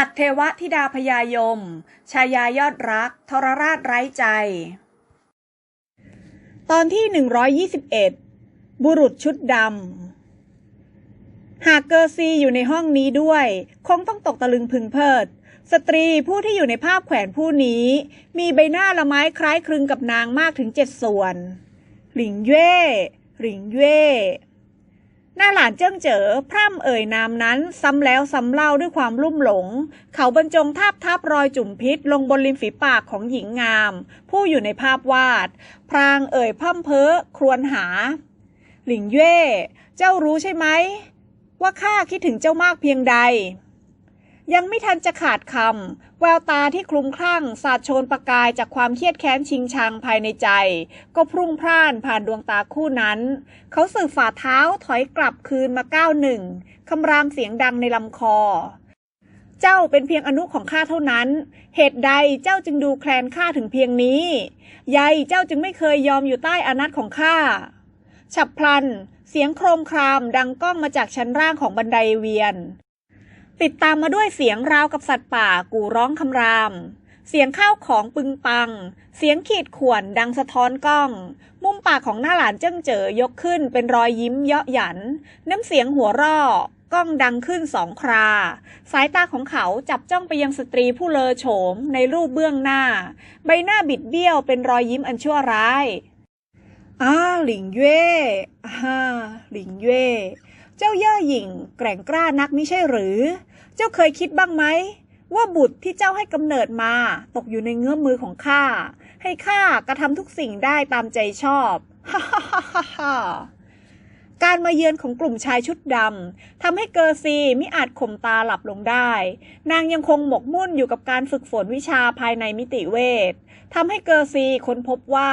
หัดเทวธิดาพยายม ชายายอดรัก ทรราชไร้ใจ ตอนที่ 121 บุรุษชุดดำ หากเกอร์ซีอยู่ในห้องนี้ด้วย คงต้องตกตะลึงพึงเพิด สตรีผู้ที่อยู่ในภาพแขวนผู้นี้ มีใบหน้าละไม้คล้ายคลึงกับนางมากถึงเจ็ดส่วน หลิงเย่หลิงเย่ หน้าหลานเจิ้งเจ๋อพร่ำเอ่ยนามนั้น ซ้ำแล้วซ้ำเล่าด้วยความลุ่มหลง เขาบรรจงทาบทับรอยจุ่มพิษลงบนริมฝีปากของหญิงงาม ผู้อยู่ในภาพวาด พรางเอ่ยพ่ำเพ้อครวญหา หลิงเย่ เจ้ารู้ใช่ไหม ว่าข้าคิดถึงเจ้ามากเพียงใด ยังไม่ทันจะขาดคำแววตาที่คลุมคลั่ง สาดโชนประกายจากความเครียดแค้นชิงชังภายในใจ ก็พรุ่งพร่านผ่านดวงตาคู่นั้น เขาสืบฝ่าเท้าถอยกลับคืนมาก้าวหนึ่งคำรามเสียงดังในลำคอ เจ้าเป็นเพียงอนุของข้าเท่านั้น เหตุใดเจ้าจึงดูแคลนข้าถึงเพียงนี้ใยเจ้าจึงไม่เคยยอมอยู่ใต้อานัตของข้าฉับพลัน เสียงโครมครามดังก้องมาจากชั้นล่างของบันไดเวียน ติดตามมาด้วยเสียงราวกับสัตว์ป่ากูร้องคำราม เสียงข้าวของปึงปัง เสียงขีดข่วนดังสะท้อนกล้อง มุมปากของหน้าหลานเจิ้งเจ๋อยกขึ้นเป็นรอยยิ้มเยาะหยัน น้ำเสียงหัวราะก้องดังขึ้นสองครา สายตาของเขาจับจ้องไปยังสตรีผู้เลอโฉมในรูปเบื้องหน้า ใบหน้าบิดเบี้ยวเป็นรอยยิ้มอันชั่วร้ายอ้าหลิงเย่อ้าหลิงเย่เจ้าเย่อหยิ่งแกร่งกล้านักมิใช่หรือ เจ้าเคยคิดบ้างไหมว่าบุตรที่เจ้าให้กำเนิดมาตกอยู่ในเงื้อมมือของข้า ให้ข้ากระทำทุกสิ่งได้ตามใจชอบฮ่าฮ่าฮ่าฮ่าการมาเยือนของกลุ่มชายชุดดำทำให้เกอร์ซีมิอาจข่มตาหลับลงได้ นางยังคงหมกมุ่นอยู่กับการฝึกฝนวิชาภายในมิติเวททำให้เกอร์ซีค้นพบว่า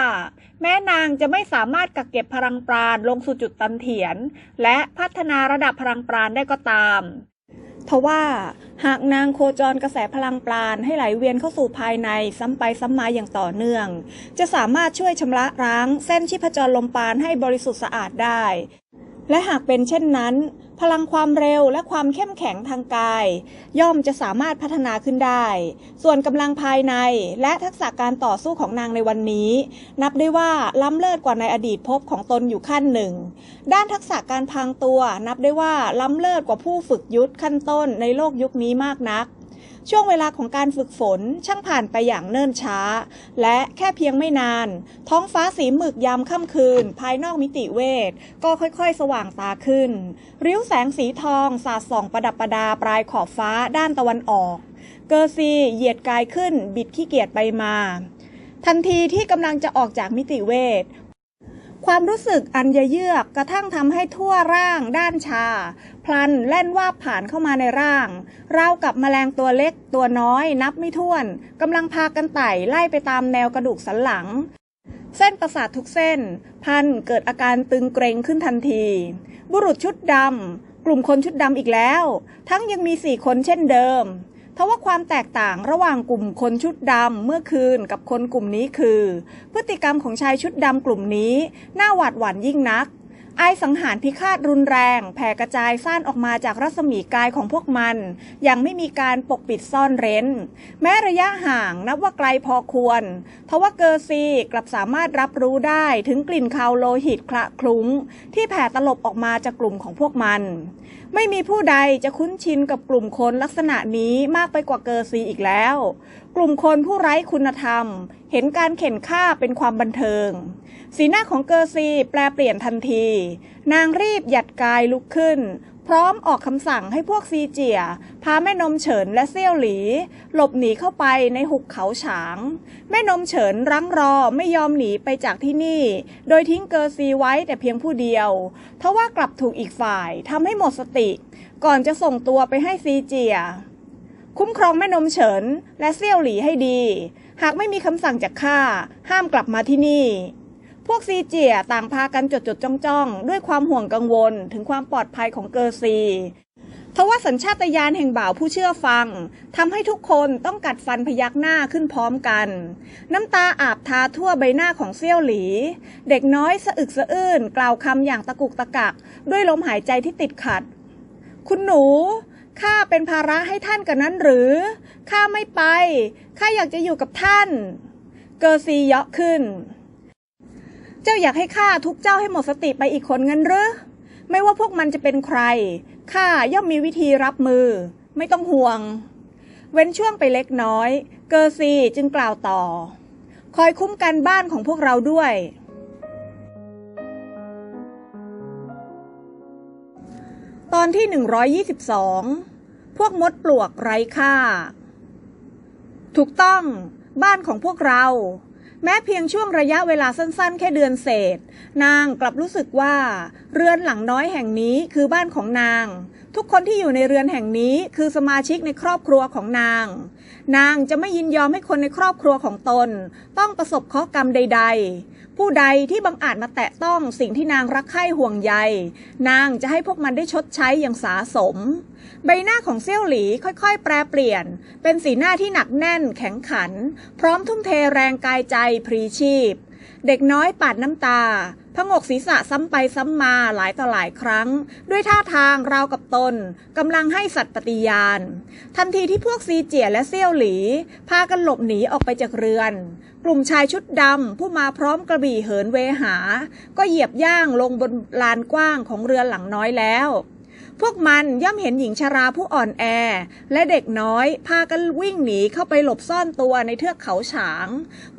แม้นางจะไม่สามารถกักเก็บพลังปราณลงสู่จุดตันเถียน และพัฒนาระดับพลังปราณได้ก็ตาม ทว่าหากนางโคจรกระแสพลังปราณให้ไหลเวียนเข้าสู่ภายในซ้ำไปซ้ำมาอย่างต่อเนื่อง จะสามารถช่วยชำระร้างเส้นชีพจรลมปราณให้บริสุทธิ์สะอาดได้ และหากเป็นเช่นนั้น พลังความเร็วและความเข้มแข็งทางกาย ย่อมจะสามารถพัฒนาขึ้นได้ ส่วนกำลังภายในและทักษะการต่อสู้ของนางในวันนี้ นับได้ว่าล้ำเลิศกว่าในอดีตพบของตนอยู่ขั้นหนึ่ง ด้านทักษะการพรางตัว นับได้ว่าล้ำเลิศกว่าผู้ฝึกยุทธขั้นต้นในโลกยุคนี้มากนัก ช่วงเวลาของการฝึกฝนช่างผ่านไปอย่างเนิ่นช้า และแค่เพียงไม่นาน ท้องฟ้าสีหมึกยามค่ำคืน ภายนอกมิติเวท ก็ค่อยๆ สว่างตาขึ้น ริ้วแสงสีทองสาดส่องประดับประดาปลายขอบฟ้าด้านตะวันออก เกอร์ซีเหยียดกายขึ้นบิดขี้เกียจไปมาทันทีที่กำลังจะออกจากมิติเวท ความรู้สึกอันเยือกกระทั่งทำให้ทั่วร่างด้านชา พลันแล่นว่าผ่านเข้ามาในร่างราวกับแมลงตัวเล็กตัวน้อยนับไม่ถ้วนกำลังพากันไต่ไล่ไปตามแนวกระดูกสันหลัง เส้นประสาททุกเส้น พันเกิดอาการตึงเกร็งขึ้นทันที บุรุษชุดดำกลุ่มคนชุดดำอีกแล้ว ทั้งยังมีสี่คนเช่นเดิม ทว่าความแตกต่างระหว่างกลุ่มคนชุดดำเมื่อคืนกับคนกลุ่มนี้คือ พฤติกรรมของชายชุดดำกลุ่มนี้ น่าหวาดหวั่นยิ่งนัก ไอสังหารพิฆาตรุนแรง แผ่กระจายซ่านออกมาจากรัศมีกายของพวกมันอย่างไม่มีการปกปิดซ่อนเร้น แม้ระยะห่างนับว่าไกลพอควร ทว่าเกอร์ซีกลับสามารถรับรู้ได้ถึงกลิ่นคาวโลหิตคละคลุ้ง ที่แผ่ตลบออกมาจากกลุ่มของพวกมัน ไม่มีผู้ใดจะคุ้นชินกับกลุ่มคนลักษณะนี้มากไปกว่าเกอร์ซีอีกแล้ว กลุ่มคนผู้ไร้คุณธรรม เห็นการเข็นฆ่าเป็นความบันเทิง สีหน้าของเกอร์ซีแปลเปลี่ยนทันที นางรีบหยัดกายลุกขึ้น พร้อมออกคำสั่งให้พวกซีเจีย พาแม่นมเฉินและเซี่ยวหลี หลบหนีเข้าไปในหุบเขาฉาง แม่นมเฉินรั้งรอไม่ยอมหนีไปจากที่นี่ โดยทิ้งเกอร์ซีไว้แต่เพียงผู้เดียวทว่ากลับถูกอีกฝ่ายทำให้หมดสติ ก่อนจะส่งตัวไปให้ซีเจีย คุ้มครองแม่นมเฉิน และเซี่ยวหลีให้ดี หากไม่มีคำสั่งจากข้าห้ามกลับมาที่นี่ พวกซีเจียต่างพากันจดจดจ้องจ้องด้วยความห่วงกังวลถึงความปลอดภัยของเกอร์ซีทว่าสัญชาตญาณแห่งบ่าวผู้เชื่อฟังทำให้ทุกคนต้องกัดฟันพยักหน้าขึ้นพร้อมกัน น้ำตาอาบทาทั่วใบหน้าของเซี่ยวหลี เด็กน้อยสะอึกสะอื้นกล่าวคำอย่างตะกุกตะกัก ด้วยลมหายใจที่ติดขัด คุณหนู ข้าเป็นภาระให้ท่านกันนั้นหรือ ข้าไม่ไป ข้าอยากจะอยู่กับท่าน เกอร์ซีเยาะขึ้น เจ้าอยากให้ข้าทุกเจ้าให้หมดสติไปอีกคนงั้นหรือ ไม่ว่าพวกมันจะเป็นใคร ข้าย่อมมีวิธีรับมือ ไม่ต้องห่วง เว้นช่วงไปเล็กน้อย เกอร์ซีจึงกล่าวต่อ คอยคุ้มกันบ้านของพวกเราด้วย ตอนที่ 122 พวกมดปลวกไร้ค่า ถูกต้อง บ้านของพวกเรา แม้เพียงช่วงระยะเวลาสั้นๆ แค่เดือนเศษ นางกลับรู้สึกว่า เรือนหลังน้อยแห่งนี้คือบ้านของนาง ทุกคนที่อยู่ในเรือนแห่งนี้คือสมาชิกในครอบครัวของนาง นางจะไม่ยินยอมให้คนในครอบครัวของตน ต้องประสบเคราะห์กรรมใด ๆ ผู้ใดที่บังอาจมาแตะต้องสิ่งที่นางรักใคร่ห่วงใย นางจะให้พวกมันได้ชดใช้อย่างสาสม ใบหน้าของเซี่ยวหลีค่อยๆ แปรเปลี่ยน เป็นสีหน้าที่หนักแน่นแข็งขัน พร้อมทุ่มเทแรงกายใจพรีชีพ เด็กน้อยปาดน้ำตา พงกศีรษะซ้ำไปซ้ำมาหลายต่อหลายครั้ง ด้วยท่าทางราวกับตนกำลังให้สัตย์ปฏิญาณ ทันทีที่พวกซีเจียและเซี่ยวหลี พากันหลบหนีออกไปจากเรือน กลุ่มชายชุดดำผู้มาพร้อมกระบี่เหินเวหา ก็เหยียบย่างลงบนลานกว้างของเรือนหลังน้อยแล้ว พวกมันย่อมเห็นหญิงชราผู้อ่อนแอ และเด็กน้อยพากันวิ่งหนีเข้าไปหลบซ่อนตัวในเทือกเขาฉาง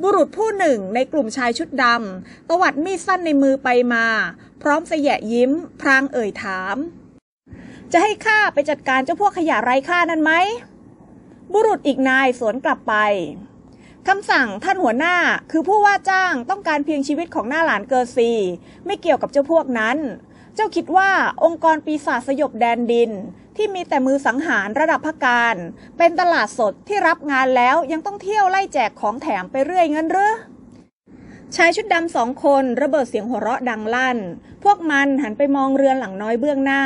บุรุษผู้หนึ่งในกลุ่มชายชุดดำตวัดมีดสั้นในมือไปมา พร้อมเสยะยิ้ม พรางเอ่ยถาม จะให้ข้าไปจัดการเจ้าพวกขยะไร้ค่านั้นไหม บุรุษอีกนายสวนกลับไปคำสั่งท่านหัวหน้าคือผู้ว่าจ้างต้องการเพียงชีวิตของหน้าหลานเกอร์ซี ไม่เกี่ยวกับเจ้าพวกนั้น เจ้าคิดว่าองค์กรปีศาจสยบแดนดิน ที่มีแต่มือสังหารระดับพักการ เป็นตลาดสดที่รับงานแล้วยังต้องเที่ยวไล่แจกของแถมไปเรื่อยเงินหรือชายชุดดำสองคนระเบิดเสียงหัวเราะดังลั่น พวกมันหันไปมองเรือนหลังน้อยเบื้องหน้า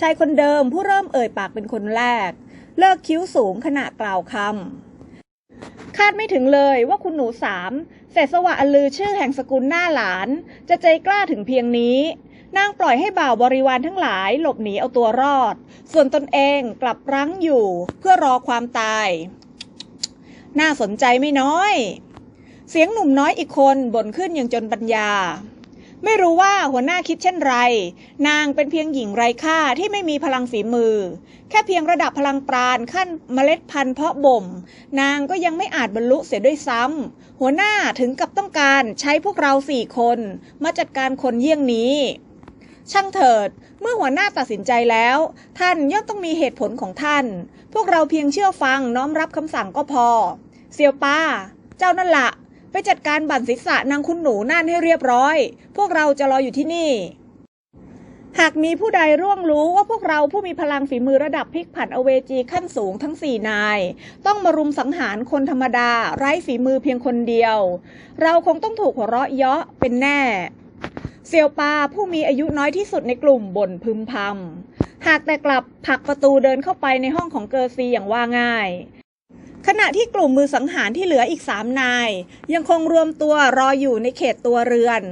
ชายคนเดิมผู้เริ่มเอ่ยปากเป็นคนแรก เลิกคิ้วสูงขณะกล่าวคำ คาดไม่ถึงเลยว่าคุณหนูสามเศษสวะอลือชื่อแห่งสกุลหน้าหลาน จะใจกล้าถึงเพียงนี้ นางปล่อยให้บ่าวบริวารทั้งหลายหลบหนีเอาตัวรอด ส่วนตนเองกลับรั้งอยู่เพื่อรอความตาย น่าสนใจไม่น้อย เสียงหนุ่มน้อยอีกคนบ่นขึ้นอย่างจนปัญญา ไม่รู้ว่าหัวหน้าคิดเช่นไร นางเป็นเพียงหญิงไร้ค่าที่ไม่มีพลังฝีมือ แค่เพียงระดับพลังปราณขั้นเมล็ดพันธุ์เพาะบ่ม นางก็ยังไม่อาจบรรลุเสียด้วยซ้ำหัวหน้าถึงกับต้องการใช้พวกเราสี่คนมาจัดการคนเยี่ยงนี้ ช่างเถิด เมื่อหัวหน้าตัดสินใจแล้ว ท่านย่อมต้องมีเหตุผลของท่าน พวกเราเพียงเชื่อฟังน้อมรับคำสั่งก็พอ เซียวป้า เจ้านั่นละไปจัดการบั่นศีรษะนางคุณหนูนั่นให้เรียบร้อย พวกเราจะรออยู่ที่นี่ หากมีผู้ใดร่วงรู้ว่าพวกเราผู้มีพลังฝีมือระดับพลิกผันอเวจีขั้นสูงทั้งสี่นาย ต้องมารุมสังหารคนธรรมดา ไร้ฝีมือเพียงคนเดียว เราคงต้องถูกหัวเราะเยาะเป็นแน่ เซียวปาผู้มีอายุน้อยที่สุดในกลุ่มบ่นพึมพำ หากแต่กลับผลักประตูเดินเข้าไปในห้องของเกอร์ซีอย่างว่าง่าย ขณะที่กลุ่มมือสังหารที่เหลืออีกสามนาย ยังคงรวมตัวรออยู่ในเขตตัวเรือน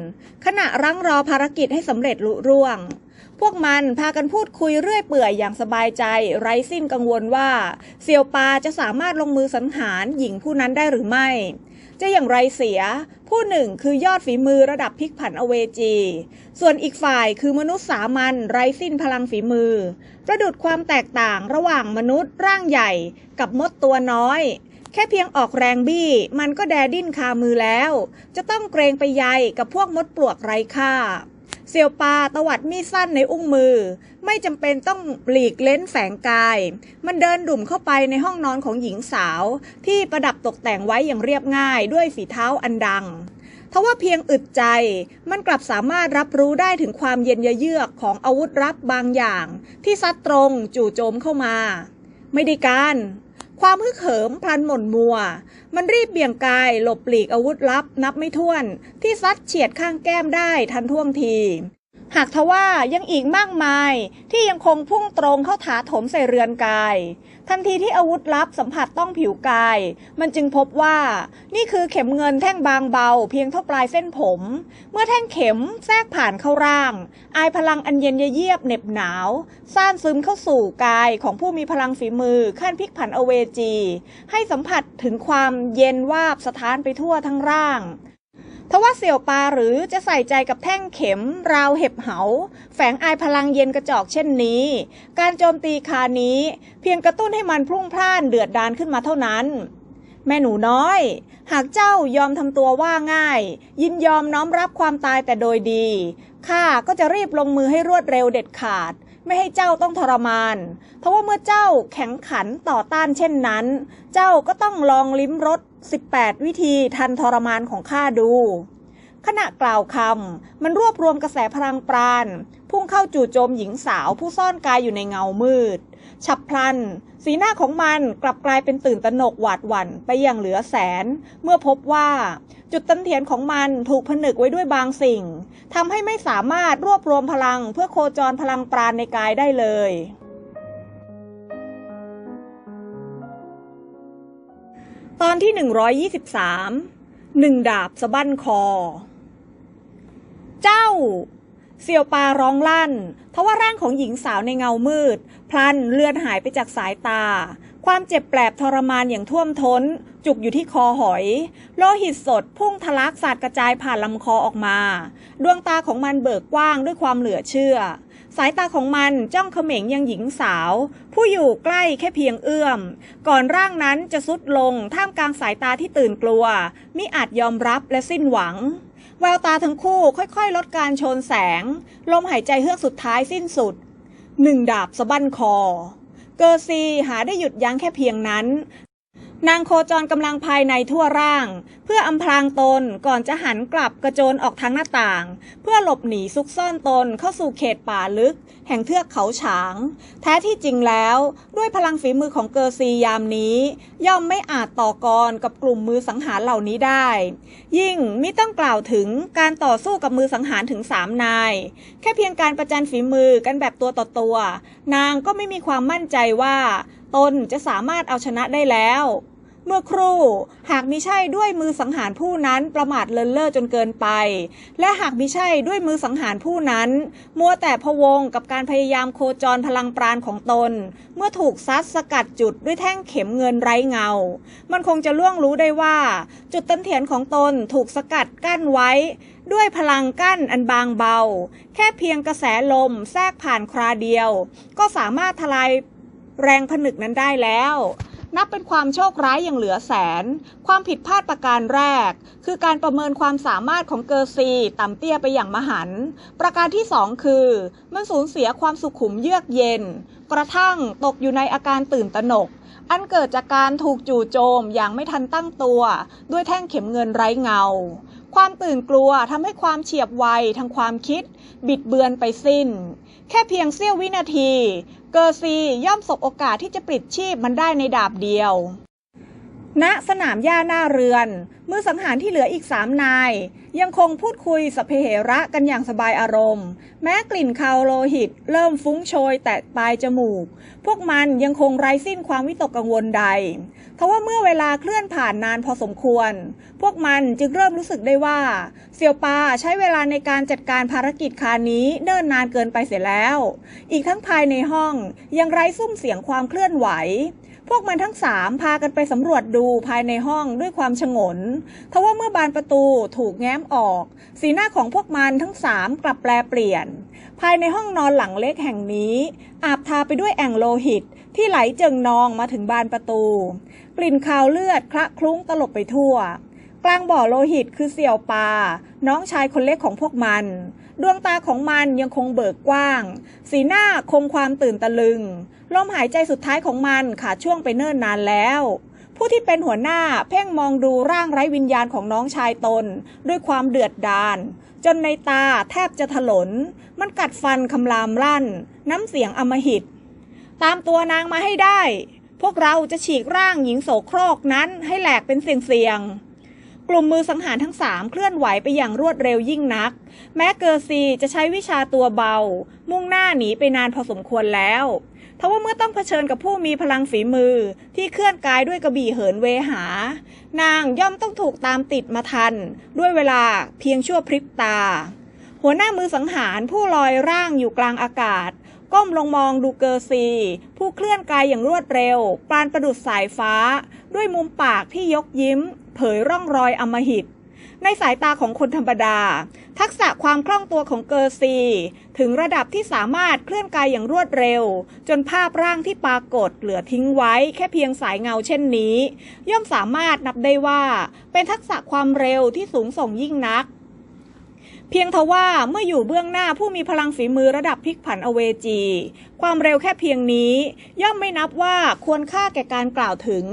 ขณะรั้งรอภารกิจให้สำเร็จลุร่วง พวกมันพากันพูดคุยเรื่อยเปื่อยอย่างสบายใจ ไร้สิ้นกังวลว่าเซียวปาจะสามารถลงมือสังหารหญิงผู้นั้นได้หรือไม่ จะอย่างไรเสีย ผู้หนึ่งคือยอดฝีมือระดับพลิกผันอเวจี ส่วนอีกฝ่ายคือมนุษย์สามัญไร้สิ้นพลังฝีมือ ประดุดความแตกต่างระหว่างมนุษย์ร่างใหญ่กับมดตัวน้อยแค่เพียงออกแรงบี้ มันก็แดดิ้นคามือแล้ว จะต้องเกรงไปใยกับพวกมดปลวกไร้ค่า เซียวปาตวัดมีดสั้นในอุ้งมือ ไม่จำเป็นต้องหลีกเล้นแฝงกาย มันเดินดุ่มเข้าไปในห้องนอนของหญิงสาว ที่ประดับตกแต่งไว้อย่างเรียบง่ายด้วยฝีเท้าอันดังทว่าเพียงอึดใจ มันกลับสามารถรับรู้ได้ถึงความเย็นเยือกของอาวุธลับบางอย่าง ที่ซัดตรงจู่โจมเข้ามา ไม่ได้การ ความฮึกเหิมพลันหม่นมัว มันรีบเบี่ยงกายหลบปลีกอาวุธลับนับไม่ถ้วน ที่ซัดเฉียดข้างแก้มได้ทันท่วงที หากทว่ายังอีกมากมายที่ยังคงพุ่งตรงเข้าถาถมใส่เรือนกาย ทันทีที่อาวุธลับสัมผัสต้องผิวกาย มันจึงพบว่านี่คือเข็มเงินแท่งบางเบาเพียงเท่าปลายเส้นผม เมื่อแท่งเข็มแทรกผ่านเข้าร่าง อายพลังอันเย็นเยียบเหน็บหนาวซ่านซึมเข้าสู่กายของผู้มีพลังฝีมือขั้นพลิกผันอเวจี ให้สัมผัสถึงความเย็นวาบสถานไปทั่วทั้งร่าง ทว่าเสี่ยวปาหรือจะใส่ใจกับแท่งเข็มราวเห็บเหา แฝงอายพลังเย็นกระจอกเช่นนี้ การโจมตีคานี้ เพียงกระตุ้นให้มันพรุ่งพล่านเดือดดานขึ้นมาเท่านั้น แม่หนูน้อย หากเจ้ายอมทำตัวว่าง่าย ยินยอมน้อมรับความตายแต่โดยดีข้าก็จะรีบลงมือให้รวดเร็วเด็ดขาด ไม่ให้เจ้าต้องทรมาน เพราะว่าเมื่อเจ้าแข็งขันต่อต้านเช่นนั้น เจ้าก็ต้องลองลิ้มรส 18 วิธีทันทรมานของข้าดู ขณะกล่าวคำมันรวบรวมกระแสพลังปราณ พุ่งเข้าจู่โจมหญิงสาวผู้ซ่อนกายอยู่ในเงามืด ฉับพลัน สีหน้าของมันกลับกลายเป็นตื่นตระหนกหวาดหวั่นไปอย่างเหลือแสน เมื่อพบว่าจุดตันเทียนของมันถูกผนึกไว้ด้วยบางสิ่งทำให้ไม่สามารถรวบรวมพลังเพื่อโคจรพลังปราณในกายได้เลยตอนที่ 123 หนึ่งดาบสะบั้นคอ เจ้า เสี่ยวปาร้องลั่นทว่าร่างของหญิงสาวในเงามืด พลันเลือนหายไปจากสายตา ความเจ็บแปลบทรมานอย่างท่วมท้น จุกอยู่ที่คอหอย โลหิตสดพุ่งทะลักสาดกระจายผ่านลำคอออกมา ดวงตาของมันเบิกกว้างด้วยความเหลือเชื่อ สายตาของมันจ้องเขม็งยังหญิงสาว ผู้อยู่ใกล้แค่เพียงเอื้อม ก่อนร่างนั้นจะสุดลงท่ามกลางสายตาที่ตื่นกลัวมิอาจยอมรับและสิ้นหวัง แววตาทั้งคู่ค่อยๆ ลดการโชนแสง ลมหายใจเฮือกสุดท้ายสิ้นสุด หนึ่งดาบสะบั้นคอ เกอร์ซีหาได้หยุดยั้งแค่เพียงนั้น นางโคจรกำลังภายในทั่วร่าง เพื่ออำพรางตนก่อนจะหันกลับกระโจนออกทางหน้าต่าง เพื่อหลบหนีซุกซ่อนตนเข้าสู่เขตป่าลึก แห่งเทือกเขาฉาง แท้ที่จริงแล้ว ด้วยพลังฝีมือของเกอร์ซียามนี้ ย่อมไม่อาจต่อกรกับกลุ่มมือสังหารเหล่านี้ได้ ยิ่งมิต้องกล่าวถึงการต่อสู้กับมือสังหารถึงสามนาย แค่เพียงการประจันฝีมือกันแบบตัวต่อตัว นางก็ไม่มีความมั่นใจว่า ตนจะสามารถเอาชนะได้แล้ว เมื่อครู่หากมิใช่ด้วยมือสังหารผู้นั้นประมาทเลินเล่อจนเกินไป และหากมิใช่ด้วยมือสังหารผู้นั้น มัวแต่พะวงกับการพยายามโคจรพลังปราณของตน เมื่อถูกซัดสกัดจุดด้วยแท่งเข็มเงินไร้เงา มันคงจะล่วงรู้ได้ว่า จุดตันเถียนของตนถูกสกัดกั้นไว้ด้วยพลังกั้นอันบางเบา แค่เพียงกระแสลมแทรกผ่านคราเดียว ก็สามารถทลาย แรงผนึกนั้นได้แล้ว นับเป็นความโชคร้ายอย่างเหลือแสน ความผิดพลาดประการแรก คือการประเมินความสามารถของเกอร์ซีต่ำเตี้ยไปอย่างมหันต์ประการที่สองคือ มันสูญเสียความสุขุมเยือกเย็น กระทั่งตกอยู่ในอาการตื่นตระหนก อันเกิดจากการถูกจู่โจมอย่างไม่ทันตั้งตัว ด้วยแท่งเข็มเงินไร้เงาความตื่นกลัวทำให้ความเฉียบไวทางความคิด บิดเบือนไปสิ้น แค่เพียงเสี้ยววินาที เกอร์ซีย่อมสบโอกาสที่จะปลิดชีพมันได้ในดาบเดียว ณสนามหญ้าหน้าเรือน มือสังหารที่เหลืออีกสามนาย ยังคงพูดคุยสเพเหระกันอย่างสบายอารมณ์ แม้กลิ่นคาวโลหิต เริ่มฟุ้งโชยแตะปลายจมูก พวกมันยังคงไร้สิ้นความวิตกกังวลใดทว่าเมื่อเวลาเคลื่อนผ่านนานพอสมควร พวกมันจึงเริ่มรู้สึกได้ว่า เซียวปาใช้เวลาในการจัดการภารกิจคานี้เนิ่นนานเกินไปเสียแล้ว อีกทั้งภายในห้องยังไร้ซุ้มเสียงความเคลื่อนไหว พวกมันทั้งสามพากันไปสำรวจดูภายในห้องด้วยความชงน ทว่าเมื่อบานประตูถูกแง้มออก สีหน้าของพวกมันทั้งสามกลับแปลเปลี่ยน ภายในห้องนอนหลังเล็กแห่งนี้ อาบทาไปด้วยแอ่งโลหิต ที่ไหลเจิงนองมาถึงบานประตู กลิ่นคาวเลือดคละคลุ้งตลบไปทั่ว กลางบ่อโลหิตคือเสี่ยวปา น้องชายคนเล็กของพวกมัน ดวงตาของมันยังคงเบิกกว้าง สีหน้าคงความตื่นตะลึง ลมหายใจสุดท้ายของมันขาดช่วงไปเนิ่นนานแล้ว ผู้ที่เป็นหัวหน้าเพ่งมองดูร่างไร้วิญญาณของน้องชายตน ด้วยความเดือดดาลจนในตาแทบจะถลน มันกัดฟันคำรามลั่น น้ำเสียงอมหิต ตามตัวนางมาให้ได้ พวกเราจะฉีกร่างหญิงโสโครกนั้นให้แหลกเป็นเสียงๆ กลุ่มมือสังหารทั้งสามเคลื่อนไหวไปอย่างรวดเร็วยิ่งนัก แม้เกอร์ซีจะใช้วิชาตัวเบา มุ่งหน้าหนีไปนานพอสมควรแล้วทว่าเมื่อต้องเผชิญกับผู้มีพลังฝีมือที่เคลื่อนกายด้วยกระบี่เหินเวหา นางย่อมต้องถูกตามติดมาทัน ด้วยเวลาเพียงชั่วพริบตา หัวหน้ามือสังหารผู้ลอยร่างอยู่กลางอากาศ ก้มลงมองดูเกอร์ซี ผู้เคลื่อนกายอย่างรวดเร็วปาณประดุษสายฟ้า ด้วยมุมปากที่ยกยิ้ม เผยร่องรอยอมหิต ในสายตาของคนธรรมดา ทักษะความคล่องตัวของเกอร์ซี ถึงระดับที่สามารถเคลื่อนกายอย่างรวดเร็ว จนภาพร่างที่ปรากฏเหลือทิ้งไว้แค่เพียงสายเงาเช่นนี้ ย่อมสามารถนับได้ว่า เป็นทักษะความเร็วที่สูงส่งยิ่งนักเพียงทว่าเมื่ออยู่เบื้องหน้าผู้มีพลังฝีมือระดับพลิกผันอเวจี ความเร็วแค่เพียงนี้ ย่อมไม่นับว่าควรค่าแก่การกล่าวถึง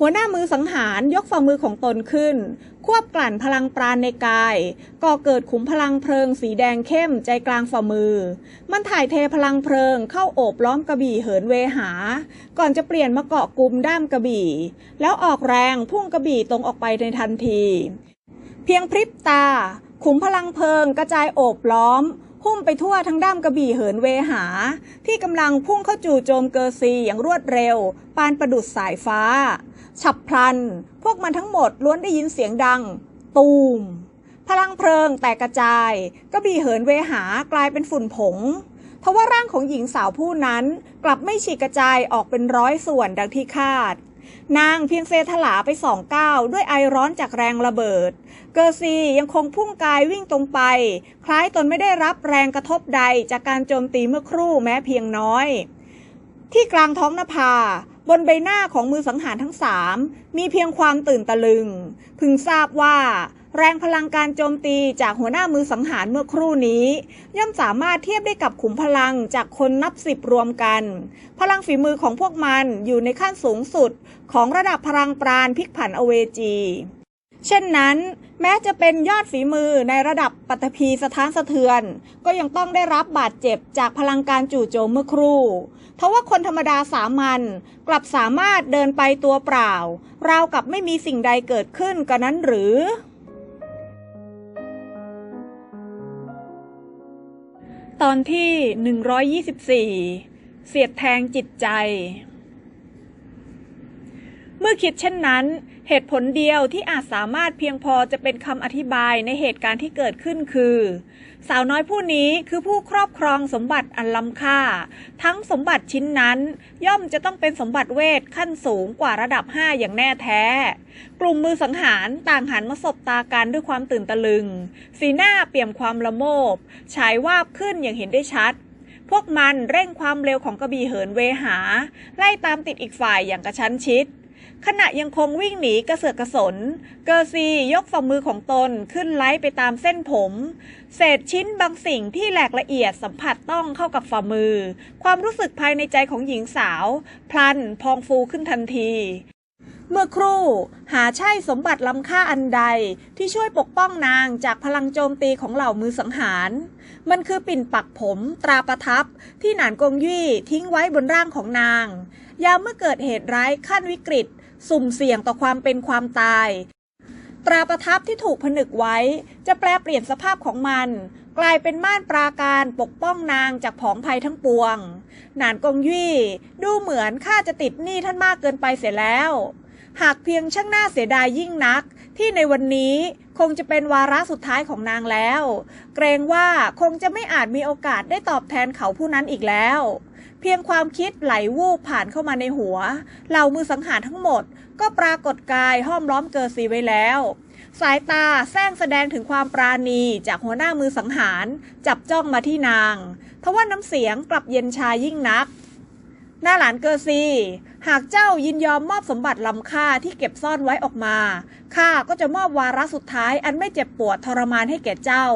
หัวหน้ามือสังหารยกฝ่ามือของตนขึ้น ควบกลั่นพลังปราณในกาย ก่อเกิดขุมพลังเพลิงสีแดงเข้มใจกลางฝ่ามือ มันถ่ายเทพลังเพลิงเข้าโอบล้อมกระบี่เหินเวหา ก่อนจะเปลี่ยนมาเกาะกลุ่มด้ามกระบี่ แล้วออกแรงพุ่งกระบี่ตรงออกไปในทันที เพียงพริบตา ขุมพลังเพลิงกระจายโอบล้อมหุ้มไปทั่วทั้งด้ามกระบี่เหินเวหา ที่กำลังพุ่งเข้าจู่โจมเกอร์ซีอย่างรวดเร็ว ปานประดุษสายฟ้า ฉับพลัน พวกมันทั้งหมดล้วนได้ยินเสียงดัง ตูม พลังเพลิงแตกกระจายกระบี่เหินเวหากลายเป็นฝุ่นผงทว่าร่างของหญิงสาวผู้นั้นกลับไม่ฉีกกระจายออกเป็นร้อยส่วนดังที่คาด นางเพียงเซถลาไปสองก้าวด้วยไอร้อนจากแรงระเบิด เกอร์ซียังคงพุ่งกายวิ่งตรงไป คล้ายตนไม่ได้รับแรงกระทบใดจากการโจมตีเมื่อครู่แม้เพียงน้อย ที่กลางท้องนภา บนใบหน้าของมือสังหารทั้งสามมีเพียงความตื่นตะลึง พึงทราบว่าแรงพลังการโจมตีจากหัวหน้ามือสังหารเมื่อครู่นี้ ย่อมสามารถเทียบได้กับขุมพลังจากคนนับสิบรวมกัน พลังฝีมือของพวกมันอยู่ในขั้นสูงสุดของระดับพลังปราณพลิกผันอเวจี เช่นนั้นแม้จะเป็นยอดฝีมือในระดับปัตภีสถานสะเทือน ก็ยังต้องได้รับบาดเจ็บจากพลังการจู่โจมเมื่อครู่ทว่าคนธรรมดาสามัญกลับสามารถเดินไปตัวเปล่า ราวกับไม่มีสิ่งใดเกิดขึ้นกันนั้นหรือ ตอนที่ 124 เสียดแทงจิตใจ เมื่อคิดเช่นนั้น เหตุผลเดียวที่อาจสามารถเพียงพอจะเป็นคำอธิบายในเหตุการณ์ที่เกิดขึ้นคือ สาวน้อยผู้นี้คือผู้ครอบครองสมบัติอันล้ำค่า ทั้งสมบัติชิ้นนั้น ย่อมจะต้องเป็นสมบัติเวทขั้นสูงกว่าระดับ 5 อย่างแน่แท้ กลุ่มมือสังหารต่างหันมาสบตากันด้วยความตื่นตะลึง สีหน้าเปี่ยมความละโมบฉายวาบขึ้นอย่างเห็นได้ชัดพวกมันเร่งความเร็วของกระบี่เหินเวหา ไล่ตามติดอีกฝ่ายอย่างกระชั้นชิด ขณะยังคงวิ่งหนีกระเสือกกระสน เกอร์ซียกฝ่ามือของตนขึ้นไล่ไปตามเส้นผม เศษชิ้นบางสิ่งที่แหลกละเอียดสัมผัสต้องเข้ากับฝ่ามือ ความรู้สึกภายในใจของหญิงสาว พลันพองฟูขึ้นทันทีเมื่อครู่หาใช่สมบัติล้ำค่าอันใดที่ช่วยปกป้องนางจากพลังโจมตีของเหล่ามือสังหาร มันคือปิ่นปักผมตราประทับที่หนานกงยี่ทิ้งไว้บนร่างของนาง ยามเมื่อเกิดเหตุร้ายขั้นวิกฤต สุ่มเสี่ยงต่อความเป็นความตาย ตราประทับที่ถูกผนึกไว้ จะแปลเปลี่ยนสภาพของมัน กลายเป็นม่านปราการปกป้องนางจากผองภัยทั้งปวง หนานกงยี่ดูเหมือนข้าจะติดหนี้ท่านมากเกินไปเสียแล้ว หากเพียงช่างหน้าเสียดายยิ่งนัก ที่ในวันนี้คงจะเป็นวาระสุดท้ายของนางแล้ว เกรงว่าคงจะไม่อาจมีโอกาสได้ตอบแทนเขาผู้นั้นอีกแล้ว พียงความคิดไหลวูบผ่านเข้ามาในหัว เหล่ามือสังหารทั้งหมด ก็ปรากฏกายห้อมล้อมเกอร์ซีไว้แล้ว สายตาแซงแสดงถึงความปราณีจากหัวหน้ามือสังหาร จับจ้องมาที่นาง ทว่าน้ำเสียงกลับเย็นชายิ่งนัก หน้าหลานเกอร์ซี หากเจ้ายินยอมมอบสมบัติล้ำค่าที่เก็บซ่อนไว้ออกมา ข้าก็จะมอบวาระสุดท้ายอันไม่เจ็บปวดทรมานให้แก่เจ้า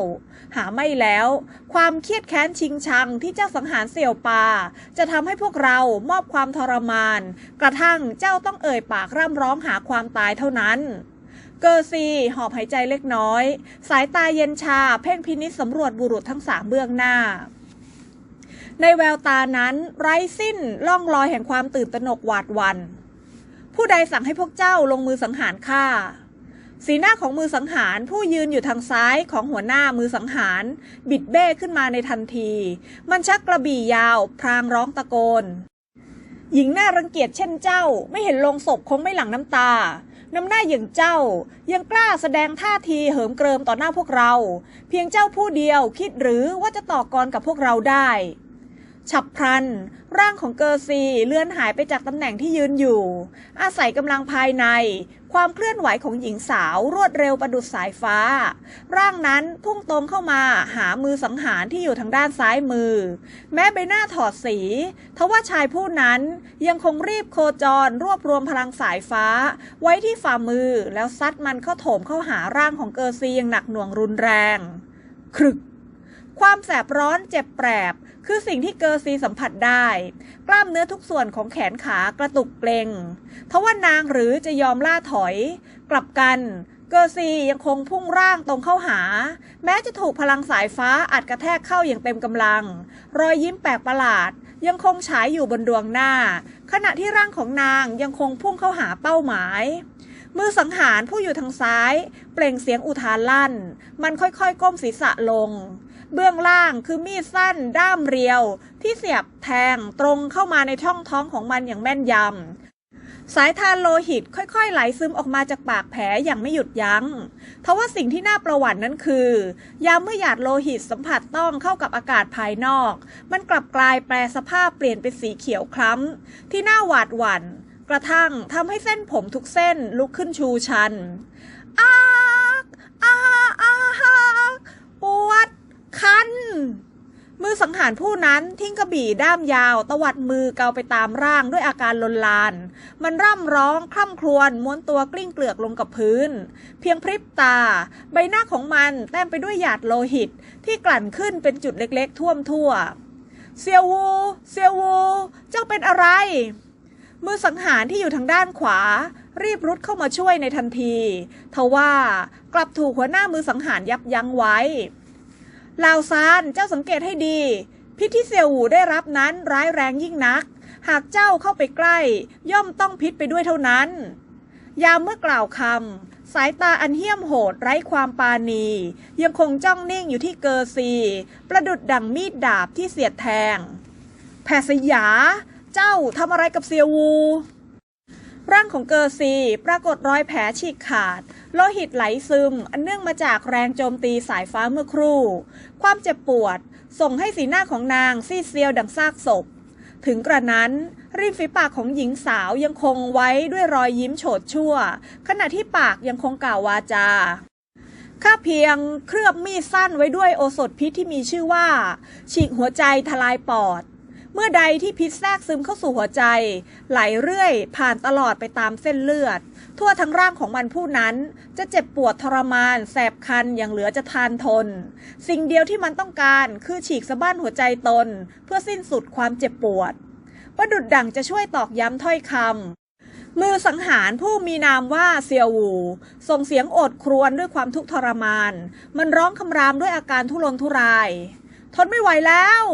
หาไม่แล้ว ความเครียดแค้นชิงชังที่เจ้าสังหารเสี่ยวปา จะทำให้พวกเรามอบความทรมาน กระทั่งเจ้าต้องเอ่ยปากร่ำร้องหาความตายเท่านั้นเกอร์ซีหอบหายใจเล็กน้อย สายตาเย็นชาเพ่งพินิษสำรวจบุรุษทั้งสามเบื้องหน้า ในแววตานั้นไร้สิ้นล่องรอยแห่งความตื่นตระหนกหวาดวัน ผู้ใดสั่งให้พวกเจ้าลงมือสังหารข้าสีหน้าของมือสังหารผู้ยืนอยู่ทางซ้ายของหัวหน้ามือสังหาร บิดเบ้ขึ้นมาในทันที มันชักกระบี่ยาวพรางร้องตะโกน หญิงหน่ารังเกียจเช่นเจ้า ไม่เห็นลงศพคงไม่หลั่งน้ำตา น้ำหน้าอย่างเจ้า ยังกล้าแสดงท่าทีเหิมเกริมต่อหน้าพวกเรา เพียงเจ้าผู้เดียวคิดหรือว่าจะต่อกรกับพวกเราได้ ฉับพลัน ร่างของเกอร์ซีเลื่อนหายไปจากตำแหน่งที่ยืนอยู่ อาศัยกำลังภายใน ความเคลื่อนไหวของหญิงสาวรวดเร็วประดุดสายฟ้า ร่างนั้นพุ่งตรงเข้ามาหามือสังหารที่อยู่ทางด้านซ้ายมือ แม้ใบหน้าถอดสี ทว่าชายผู้นั้นยังคงรีบโคจรรวบรวมพลังสายฟ้า ไว้ที่ฝ่ามือแล้วซัดมันเข้าโถมเข้าหาร่างของเกอร์ซีอย่างหนักหน่วงรุนแรง ครึกความแสบร้อนเจ็บแปรบ คือสิ่งที่เกอร์ซีสัมผัสได้ กล้ามเนื้อทุกส่วนของแขนขากระตุกเกร็งทว่านางหรือจะยอมล่าถอย กลับกัน เกอร์ซียังคงพุ่งร่างตรงเข้าหา แม้จะถูกพลังสายฟ้าอัดกระแทกเข้าอย่างเต็มกำลัง รอยยิ้มแปลกประหลาด ยังคงฉายอยู่บนดวงหน้า ขณะที่ร่างของนางยังคงพุ่งเข้าหาเป้าหมายมือสังหารผู้อยู่ทางซ้าย เปล่งเสียงอุทานลั่น มันค่อยๆ ก้มศีรษะลง เบื้องล่างคือมีดสั้นด้ามเรียว ที่เสียบแทงตรงเข้ามาในช่องท้องของมันอย่างแม่นยำ สายทานโลหิตค่อยๆ ไหลซึมออกมาจากปากแผลอย่างไม่หยุดยัง้ง ทว่าสิ่งที่น่าประหวัตินั้นคือ ยามเมื่อหยาดโลหิตสัมผัสต้องเข้ากับอากาศภายนอก มันกลับกลายแปลสภาพเปลี่ยนเป็นสีเขียวคล้ำ ที่น่าหวาดหวัน่น กระทั่งทำให้เส้นผมทุกเส้นลุกขึ้นชูชันอากอา คันมือสังหารผู้นั้นทิ้งกระบี่ด้ามยาว ตวัดมือเกาไปตามร่างด้วยอาการลนลาน มันร่ำร้องคร่ำครวญม้วนตัวกลิ้งเกลือกลงกับพื้น เพียงพริบตา ใบหน้าของมันแต้มไปด้วยหยาดโลหิต ที่กลั่นขึ้นเป็นจุดเล็กๆ ท่วมทั่ว เซียววู เซียววู เจ้าเป็นอะไร มือสังหารที่อยู่ทางด้านขวารีบรุดเข้ามาช่วยในทันที ทว่ากลับถูกหัวหน้ามือสังหารยับยั้งไว้ ลาวซานเจ้าสังเกตให้ดี พิษที่เซียวหูได้รับนั้นร้ายแรงยิ่งนัก หากเจ้าเข้าไปใกล้ ย่อมต้องพิษไปด้วยเท่านั้น ยามเมื่อกล่าวคำสายตาอันเหี้ยมโหดไร้ความปาณี ยังคงจ้องนิ่งอยู่ที่เกอร์ซี ประดุดดั่งมีดดาบที่เสียดแทงแพทย์สยา เจ้าทำอะไรกับเซียววู ร่างของเกอร์ซี ปรากฏรอยแผลฉีกขาด โลหิตไหลซึม อันเนื่องมาจากแรงโจมตีสายฟ้าเมื่อครู่ ความเจ็บปวด ส่งให้สีหน้าของนางซีเซียวดังซากศพ ถึงกระนั้น ริมฝีปากของหญิงสาวยังคงไว้ด้วยรอยยิ้มโฉดชั่ว ขณะที่ปากยังคงกล่าววาจาข้าเพียงเคลือบมีดสั้นไว้ด้วยโอสถพิษที่มีชื่อว่า ฉีกหัวใจทลายปอด เมื่อใดที่พิษแทรกซึมเข้าสู่หัวใจ ไหลเรื่อย ผ่านตลอดไปตามเส้นเลือด ทั่วทั้งร่างของมันผู้นั้น จะเจ็บปวดทรมาน แสบคันอย่างเหลือจะทานทน สิ่งเดียวที่มันต้องการคือฉีกสะบั้นหัวใจตน เพื่อสิ้นสุดความเจ็บปวดประดุดดั่งจะช่วยตอกย้ำถ้อยคำมือสังหารผู้มีนามว่าเซียววูส่งเสียงโอดครวญด้วยความทุกข์ทรมาน มันร้องคำรามด้วยอาการทุรนทุราย ทนไม่ไหวแล้ว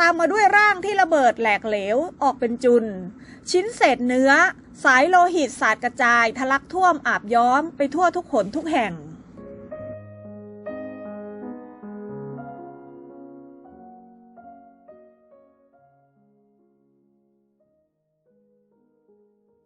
ตามมาด้วยร่างที่ระเบิดแหลกเหลวออกเป็นจุน ชิ้นเศษเนื้อ สายโลหิตสาดกระจายทะลักท่วมอาบย้อมไปทั่วทุกขนทุกแห่ง